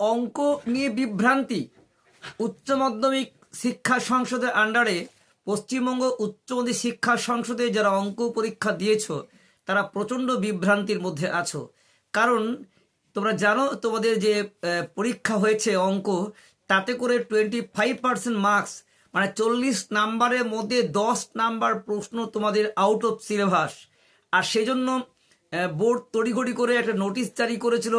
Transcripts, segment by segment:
অঙ্ক নিয়ে বিভ্রান্তি। উচ্চ মাধ্যমিক শিক্ষা সংসদের আন্ডারে পশ্চিমবঙ্গ উচ্চ মাধ্যমিক শিক্ষা সংসদে যারা অঙ্ক পরীক্ষা দিয়েছ, তারা প্রচণ্ড বিভ্রান্তির মধ্যে আছো। কারণ তোমরা জানো, তোমাদের যে পরীক্ষা হয়েছে অঙ্ক, তাতে করে টোয়েন্টি ফাইভ পার্সেন্ট মার্কস মানে চল্লিশ নাম্বারের মধ্যে দশ নাম্বার প্রশ্ন তোমাদের আউট অফ সিলেবাস আর সেজন্য বোর্ড তড়িঘড়ি করে একটা নোটিশ জারি করেছিল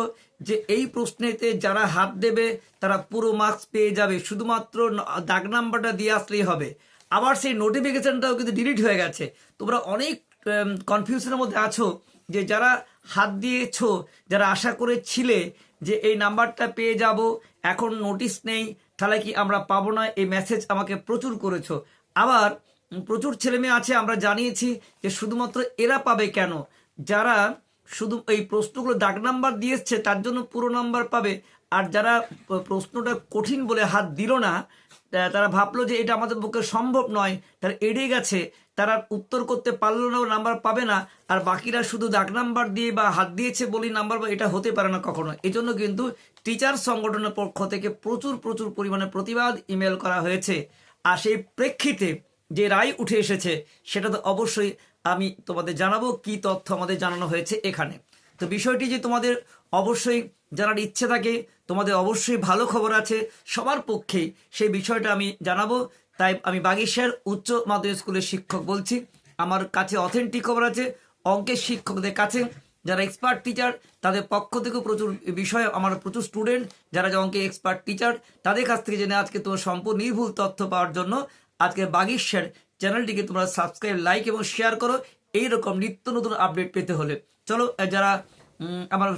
যে এই প্রশ্নেতে যারা হাত দেবে, তারা পুরো মার্কস পেয়ে যাবে। শুধুমাত্র দাগ নাম্বারটা দিয়ে আসলেই হবে। আবার সেই নোটিফিকেশনটাও কিন্তু ডিলিট হয়ে গেছে। তোমরা অনেক কনফিউশনের মধ্যে আছো যে যারা হাত দিয়েছ, যারা আশা করেছিলে যে এই নাম্বারটা পেয়ে যাব, এখন নোটিশ নেই, তাহলে কি আমরা পাবো না? এই মেসেজ আমাকে প্রচুর করেছ। আবার প্রচুর ছেলেমেয়ে আছে, আমরা জানিয়েছি যে শুধুমাত্র এরা পাবে কেন? যারা শুধু এই প্রশ্নগুলো দাগ নাম্বার দিয়ে এসছে তার জন্য পুরো নাম্বার পাবে। আর যারা প্রশ্নটা কঠিন বলে হাত দিল না তারা ভাবলো যে এটা আমাদের পক্ষে সম্ভব নয়, তারা এড়ে গেছে, তারা উত্তর করতে পারল না নাম্বার পাবে না, আর বাকিরা শুধু দাগ নাম্বার দিয়ে বা হাত দিয়েছে বলেই নাম্বার বা এটা হতে পারে না কখনো। এই জন্য কিন্তু টিচার সংগঠনের পক্ষ থেকে প্রচুর প্রচুর পরিমাণে প্রতিবাদ ইমেল করা হয়েছে। আর সেই প্রেক্ষিতে যে রায় উঠে এসেছে, সেটা তো অবশ্যই আমি তোমাদের জানাব কি তথ্য আমাদের জানানো হয়েছে এখানে। তো বিষয়টি যে তোমাদের অবশ্যই জানার ইচ্ছে থাকে, তোমাদের অবশ্যই ভালো খবর আছে, সবার পক্ষেই সেই বিষয়টা আমি জানাব। তাই আমি বাগিশার উচ্চ মাধ্যমিক স্কুলের শিক্ষক বলছি। আমার কাছে অথেন্টিক খবর আছে, অঙ্কের শিক্ষকদের কাছে। যারা এক্সপার্ট টিচার তাদের পক্ষ থেকেও প্রচুর বিষয়ে আমার প্রচুর স্টুডেন্ট যারা যে অঙ্কে এক্সপার্ট টিচার তাদের কাছ থেকে জেনে আজকে তোমার সম্পূর্ণ নির্ভুল তথ্য পাওয়ার জন্য আজকে বাগিশার চ্যানেলটিকে তোমরা সাবস্ক্রাইব লাইক এবং শেয়ার করো। এইরকম নিত্য নতুন আপডেট পেতে হলে। চলো যারা আমার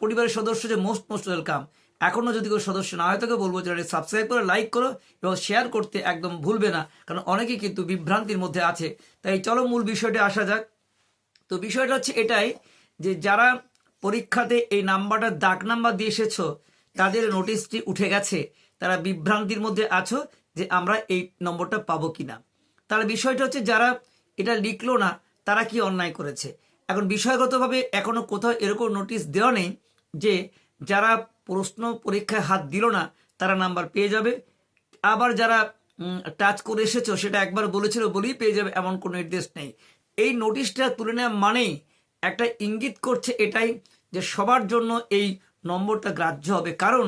পরিবারের সদস্য যে মোস্ট মোস্ট ওয়েলকাম এখনও যদি কেউ সদস্য না হয় থাকে বলব যারা সাবস্ক্রাইব করে লাইক করো এবং শেয়ার করতে একদম ভুলবে না। কারণ অনেকেই কিন্তু বিভ্রান্তির মধ্যে আছে। তাই চলো, মূল বিষয়টি আসা যাক। তো বিষয়টা হচ্ছে এটাই যে, যারা পরীক্ষাতে এই নাম্বারটা দাগ নাম্বার দিয়ে এসেছ, তাদের নোটিশটি উঠে গেছে। তারা বিভ্রান্তির মধ্যে আছো যে, আমরা এই নম্বরটা পাবো কিনা। তাহলে বিষয়টা হচ্ছে যারা এটা লিখলো না, তারা কি অন্যায় করেছে? এখন বিষয়গতভাবে এখনও কোথাও এরকম নোটিশ দেওয়া নেই যে যারা প্রশ্ন পরীক্ষায় হাত দিল না, তারা নাম্বার পেয়ে যাবে। আবার যারা টাচ করে এসেছ, সেটা একবার বলেছিল বলেই পেয়ে যাবে, এমন কোনো নির্দেশ নেই। এই নোটিশটা তুলে নেওয়া মানেই একটা ইঙ্গিত করছে এটাই যে সবার জন্য এই নম্বরটা গ্রাহ্য হবে। কারণ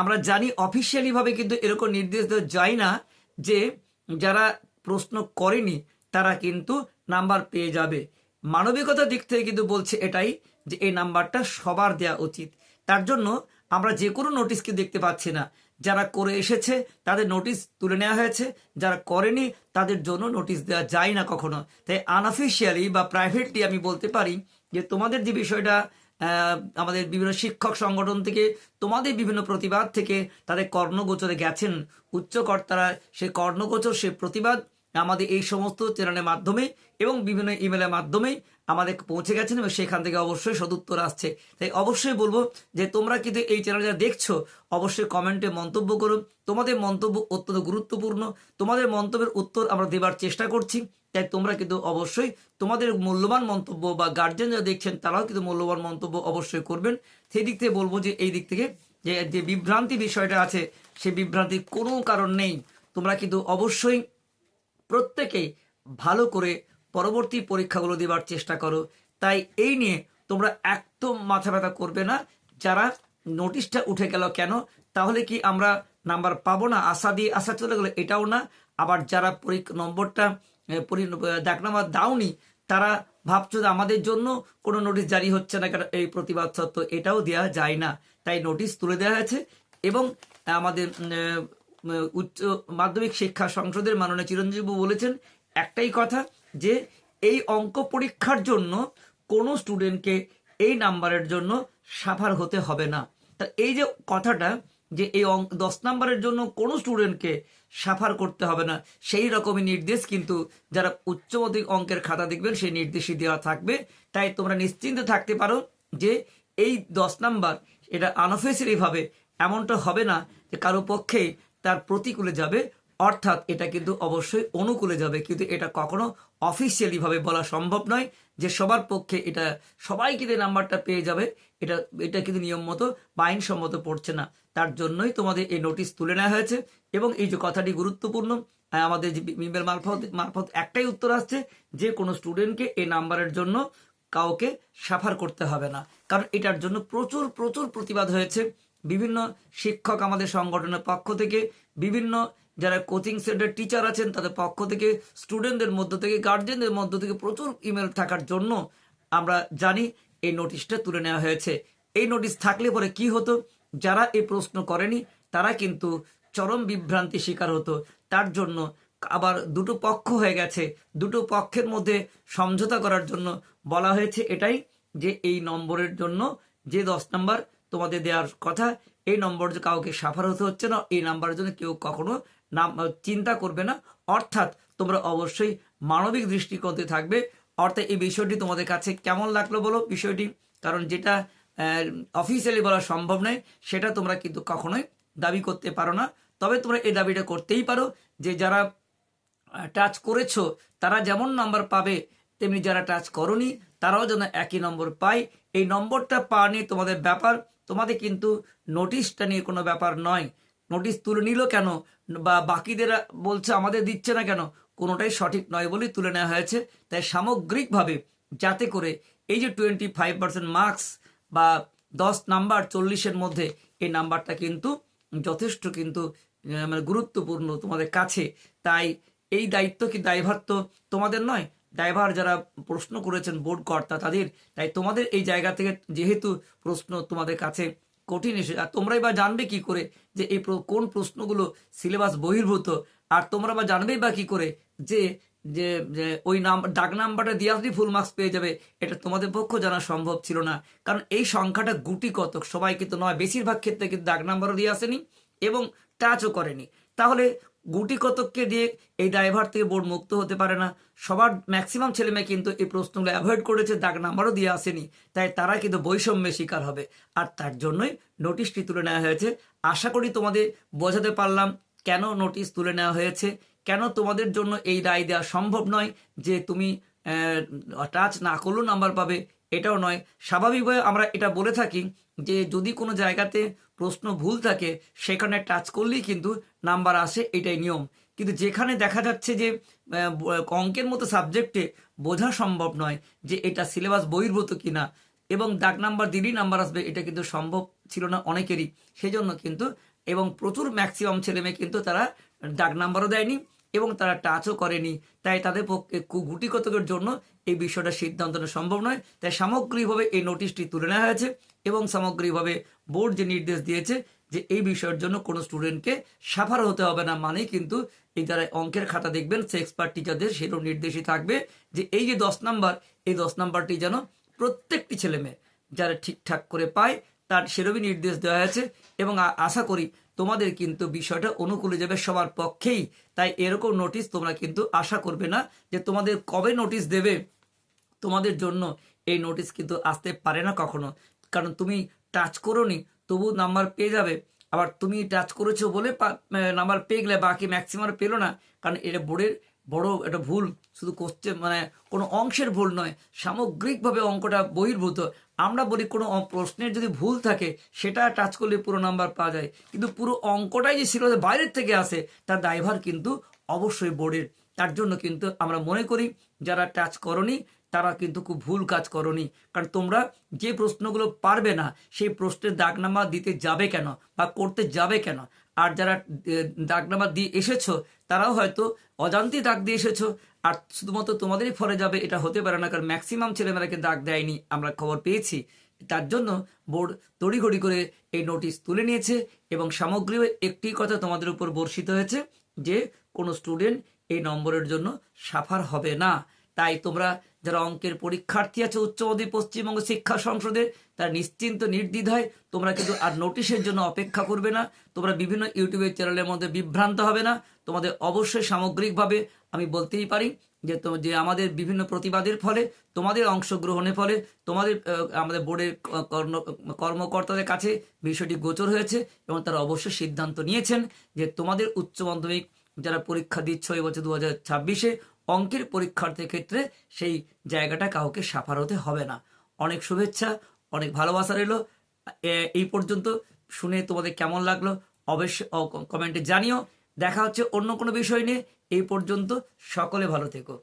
আমরা জানি অফিসিয়ালিভাবে কিন্তু এরকম নির্দেশ দেওয়া যায় না যে যারা প্রশ্ন করেনি, তারা কিন্তু নাম্বার পেয়ে যাবে। মানবিকতার দিক থেকে কিন্তু বলছে এটাই যে এই নাম্বারটা সবার দেওয়া উচিত। তার জন্য আমরা যে কোনো নোটিশকে দেখতে পাচ্ছি না। যারা করে এসেছে, তাদের নোটিশ তুলে নেওয়া হয়েছে। যারা করেনি, তাদের জন্য নোটিশ দেওয়া যায় না কখনো। তাই আনঅফিসিয়ালি বা প্রাইভেটলি আমি বলতে পারি যে তোমাদের যে বিষয়টা আমাদের বিভিন্ন শিক্ষক সংগঠন থেকে, তোমাদের বিভিন্ন প্রতিবাদ থেকে তাদের কর্ণগোচরে গেছেন। উচ্চকর্তারা সেই কর্ণগোচর, সে প্রতিবাদ আমাদের এই সমস্ত চ্যানেলের মাধ্যমে এবং বিভিন্ন ইমেলের মাধ্যমে আমাদের পৌঁছে গেছেন এবং সেখান থেকে অবশ্যই সদুত্তর আসছে। তাই অবশ্যই বলব যে তোমরা কিন্তু এই চ্যানেল যারা দেখছ, অবশ্যই কমেন্টে মন্তব্য করো। তোমাদের মন্তব্য অত্যন্ত গুরুত্বপূর্ণ। তোমাদের মন্তব্যের উত্তর আমরা দেবার চেষ্টা করছি। তাই তোমরা কিন্তু অবশ্যই তোমাদের মূল্যবান মন্তব্য বা গার্জেন যারা দেখছেন, তারাও কিন্তু মূল্যবান মন্তব্য অবশ্যই করবেন। সেই দিক থেকে বলব যে এই দিক থেকে যে যে বিভ্রান্তি বিষয়টা আছে সেই বিভ্রান্তির কোনো কারণ নেই। তোমরা কিন্তু অবশ্যই প্রত্যেকেই ভালো করে পরবর্তী পরীক্ষাগুলো দেবার চেষ্টা করো। তাই এই নিয়ে তোমরা একদম মাথা ব্যথা করবে না। যারা নোটিশটা উঠে গেল কেন, তাহলে কি আমরা নাম্বার পাবো না? আশা দিয়ে আশা চলে গেলো, এটাও না। আবার যারা নম্বরটা ডাক নাম্বার দাওনি, তারা ভাবছ যে আমাদের জন্য কোনো নোটিশ জারি হচ্ছে না কেন? এই প্রতিবাদ সত্ত্বেও এটাও দেওয়া যায় না। তাই নোটিশ তুলে দেওয়া হয়েছে এবং আমাদের উচ্চ মাধ্যমিক শিক্ষা সংসদের মাননীয় চিরঞ্জীব বলেছেন একটাই কথা, যে এই অঙ্ক পরীক্ষার জন্য কোনো স্টুডেন্টকে এই নাম্বারের জন্য সাফার হতে হবে না। তা এই যে কথাটা, যে এই অঙ্ক দশ নাম্বারের জন্য কোনো স্টুডেন্টকে সাফার করতে হবে না, সেই রকমই নির্দেশ কিন্তু যারা উচ্চ মাধ্যমিক অঙ্কের খাতা দেখবেন, সেই নির্দেশই দেওয়া থাকবে। তাই তোমরা নিশ্চিন্তে থাকতে পারো যে এই দশ নাম্বার এটা আনঅফিসিয়ালি ভাবে এমনটা হবে না যে কারও পক্ষে তার প্রতিকূলে যাবে। অর্থাৎ এটা কিন্তু অবশ্যই অনুকূলে যাবে। কিন্তু এটা কখনো অফিসিয়ালি ভাবে বলা সম্ভব নয় যে সবার পক্ষে এটা, সবাই কিন্তু নাম্বারটা পেয়ে যাবে। এটা এটা কিন্তু নিয়ম মতো বা আইনসম্মত পড়ছে না। তার জন্যই তোমাদের এই নোটিশ তুলে নেওয়া হয়েছে। এবং এই যে কথাটি গুরুত্বপূর্ণ আমাদের যে মারফত মারফত একটাই উত্তর আসছে যে কোনো স্টুডেন্টকে এই নাম্বারের জন্য কাউকে সাফার করতে হবে না। কারণ এটার জন্য প্রচুর প্রচুর প্রতিবাদ হয়েছে। বিভিন্ন শিক্ষক আমাদের সংগঠনের পক্ষ থেকে, বিভিন্ন যারা কোচিং সেন্টার টিচার আছেন তাদের পক্ষ থেকে স্টুডেন্টদের মধ্য থেকে গার্জেনদের মধ্য থেকে প্রচুর ইমেল থাকার জন্য আমরা জানি এই নোটিশটা তুলে নেওয়া হয়েছে। এই নোটিশ থাকলে পরে কি হতো? যারা এই প্রশ্ন করেনি, তারা কিন্তু চরম বিভ্রান্তি শিকার হতো। তার জন্য আবার দুটো পক্ষ হয়ে গেছে। দুটো পক্ষের মধ্যে সমঝোতা করার জন্য বলা হয়েছে এটাই যে এই নম্বরের জন্য যে দশ নাম্বার তোমাদের দেওয়ার কথা, এই নম্বর যে কাউকে সাফার হতে হচ্ছে না, এই নাম্বারের জন্য কেউ কখনো নাম চিন্তা করবে না। অর্থাৎ তোমরা অবশ্যই মানবিক দৃষ্টিকোণে থাকবে। অর্থাৎ এই বিষয়টি তোমাদের কাছে কেমন লাগল বলো বিষয়টি? কারণ যেটা অফিসিয়ালি বলা সম্ভব নয়, সেটা তোমরা কিন্তু কখনোই দাবি করতে পারো না। তবে তোমরা এই দাবিটা করতেই পারো যে যারা টাচ করেছ, তারা যেমন নাম্বার পাবে, তেমনি যারা টাচ করনি, তারাও যেন একই নম্বর পায়। এই নম্বরটা পাওয়া নিয়ে তোমাদের ব্যাপার তোমাদের কিন্তু নোটিশটা নিয়ে কোনো ব্যাপার নয়। নোটিশ তুলে নিল কেন? বা বাকিদের বলছে, আমাদের দিচ্ছে না কেন? কোনোটাই সঠিক নয় বলেই তুলে নেওয়া হয়েছে। তাই সামগ্রিকভাবে যাতে করে এই যে টোয়েন্টি ফাইভ পার্সেন্ট মার্কস বা দশ নাম্বার চল্লিশের মধ্যে এই নাম্বারটা কিন্তু যথেষ্ট কিন্তু মানে গুরুত্বপূর্ণ তোমাদের কাছে। তাই এই দায়িত্ব কি দায়ভার তো তোমাদের নয় দায়ভার যারা প্রশ্ন করেছেন বোর্ড কর্তা, তাদের, তাই তোমাদের এই জায়গা থেকে যেহেতু প্রশ্ন তোমাদের কাছে কঠিন এসে, আর তোমরাই বা জানবে কি করে যে এই কোন প্রশ্নগুলো সিলেবাস বহির্ভূত, আর তোমরা বা জানবেই বা কি করে যে যে ওই নাম, ডাক নাম্বারটা দিয়ে আসলেই ফুল মার্কস পেয়ে যাবে, এটা তোমাদের পক্ষ জানা সম্ভব ছিল না। কারণ এই সংখ্যাটা গুটি কতক, সবাই কিন্তু নয়, বেশিরভাগ ক্ষেত্রে কিন্তু ডাক নাম্বারও দিয়ে আসেনি এবং টাচও করেনি। তাহলে গুটি কতককে দিয়ে এই ড্রাইভার থেকে বোর্ড মুক্ত হতে পারে না। সবার ম্যাক্সিমাম ছেলেমেয়ে কিন্তু এই প্রশ্নগুলো অ্যাভয়েড করেছে, দাগ নাম্বারও দিয়ে আসেনি। তাই তারা কিন্তু বৈষম্যের শিকার হবে। আর তার জন্যই নোটিশটি তুলে নেওয়া হয়েছে। আশা করি তোমাদের বোঝাতে পারলাম কেন নোটিশ তুলে নেওয়া হয়েছে। কেন তোমাদের জন্য এই রায় দেওয়া সম্ভব নয় যে তুমি টাচ না করলেও নাম্বার পাবে, এটাও নয়। স্বাভাবিকভাবে আমরা এটা বলে থাকি যে যদি কোনো জায়গাতে প্রশ্ন ভুল থাকে সেখানে টাচ করলেই কিন্তু নাম্বার আসে, এটাই নিয়ম। কিন্তু যেখানে দেখা যাচ্ছে যে অঙ্কের মতো সাবজেক্টে বোঝা সম্ভব নয় যে এটা সিলেবাস বহির্ভূত কিনা, এবং ডাক নাম্বার দিলেই নাম্বার আসবে, এটা কিন্তু সম্ভব ছিল না অনেকেরই। সেই জন্য কিন্তু, এবং প্রচুর ম্যাক্সিমাম ছেলে মেয়ে কিন্তু তারা ডাক নাম্বারও দেয়নি, এবং তারা টাচও করেনি। তাই তাদের পক্ষে গুটি কতকের জন্য এই বিষয়টা সিদ্ধান্ত নেওয়া সম্ভব নয়। তাই সামগ্রিকভাবে এই নোটিশটি তুলে নেওয়া হয়েছে এবং সামগ্রিকভাবে বোর্ড যে নির্দেশ দিয়েছে যে এই বিষয়ের জন্য কোনো স্টুডেন্টকে সাফার হতে হবে না মানে কিন্তু এই যারা অঙ্কের খাতা দেখবেন, সে এক্সপার্ট টিচারদের সেরকম নির্দেশই থাকবে যে এই যে দশ নাম্বার, এই দশ নাম্বারটি যেন প্রত্যেকটি ছেলে মেয়ে যারা ঠিকঠাক করে পায় তার সেরকমই নির্দেশ দেওয়া হয়েছে এবং আশা করি তোমাদের কিন্তু বিষয়টা অনুকূলে যাবে সবার পক্ষেই। তাই এরকম নোটিশ তোমরা কিন্তু আশা করবে না যে তোমাদের কবে নোটিশ দেবে। তোমাদের জন্য এই নোটিশ কিন্তু আসতে পারে না কখনো। কারণ তুমি টাচ করোনি, তবু নাম্বার পেয়ে যাবে। আবার তুমি টাচ করেছ বলে নাম্বার পেয়ে গেলে বাকি ম্যাক্সিমাম পেল না। কারণ এটা বোর্ডের বড় একটা ভুল। শুধু কোশ্চেন মানে কোনো অংশের ভুল নয়, সামগ্রিকভাবে অঙ্কটা বহির্ভূত। আমরা বলি কোনো প্রশ্নের যদি ভুল থাকে, সেটা টাচ করলে পুরো নাম্বার পাওয়া যায়। কিন্তু পুরো অঙ্কটাই যে ছিল বাইরের থেকে আসে, তার দায়ভার কিন্তু অবশ্যই বোর্ডের। তার জন্য কিন্তু আমরা মনে করি, যারা টাচ করনি, তারা কিন্তু খুব ভুল কাজ করনি। কারণ তোমরা যে প্রশ্নগুলো পারবে না, সেই প্রশ্নের দাগনামা দিতে যাবে কেন বা করতে যাবে কেন? আর যারা দাগনামা দিয়ে এসেছ, তারাও হয়তো অজান্তে দাগ দিয়ে এসেছ। আর শুধুমাত্র তোমাদেরই ফলে যাবে, এটা হতে পারে না, কারণ ম্যাক্সিমাম ছেলেমেয়েরাকে দাগ দেয়নি, আমরা খবর পেয়েছি। তার জন্য বোর্ড তড়িঘড়ি করে এই নোটিশ তুলে নিয়েছে এবং সামগ্রিক একটি কথা তোমাদের উপর বর্ষিত হয়েছে যে, কোনো স্টুডেন্ট এই নম্বরের জন্য সাফার হবে না। তাই তোমরা যারা অঙ্কের পরীক্ষার্থী আছে, উচ্চ মাধ্যমিক, পশ্চিমবঙ্গ শিক্ষা সংসদে তারা নিশ্চিন্ত নির্দ্বিধায় তোমরা কিন্তু আর নোটিশের জন্য অপেক্ষা করবে না। তোমরা বিভিন্ন ইউটিউবের চ্যানেলের মধ্যে বিভ্রান্ত হবে না। তোমাদের অবশ্যই সামগ্রিকভাবে আমি বলতেই পারি যে তো, যে আমাদের বিভিন্ন প্রতিবাদের ফলে, তোমাদের অংশগ্রহণের ফলে, তোমাদের আমাদের বোর্ডের কর্মকর্তাদের কাছে বিষয়টি গোচর হয়েছে এবং তারা অবশ্যই সিদ্ধান্ত নিয়েছেন যে তোমাদের উচ্চ মাধ্যমিক যারা পরীক্ষা দিচ্ছ এবছর দু হাজার ছাব্বিশে, অঙ্কের পরীক্ষার্থীর ক্ষেত্রে সেই জায়গাটা কাউকে সাফার হতে হবে না। অনেক শুভেচ্ছা, অনেক ভালোবাসা রইল। এই পর্যন্ত শুনে তোমাদের কেমন লাগল অবশ্যই কমেন্টে জানিও। দেখা হচ্ছে অন্য কোনো বিষয় নিয়ে। এই পর্যন্ত সকলে ভালো থেকো।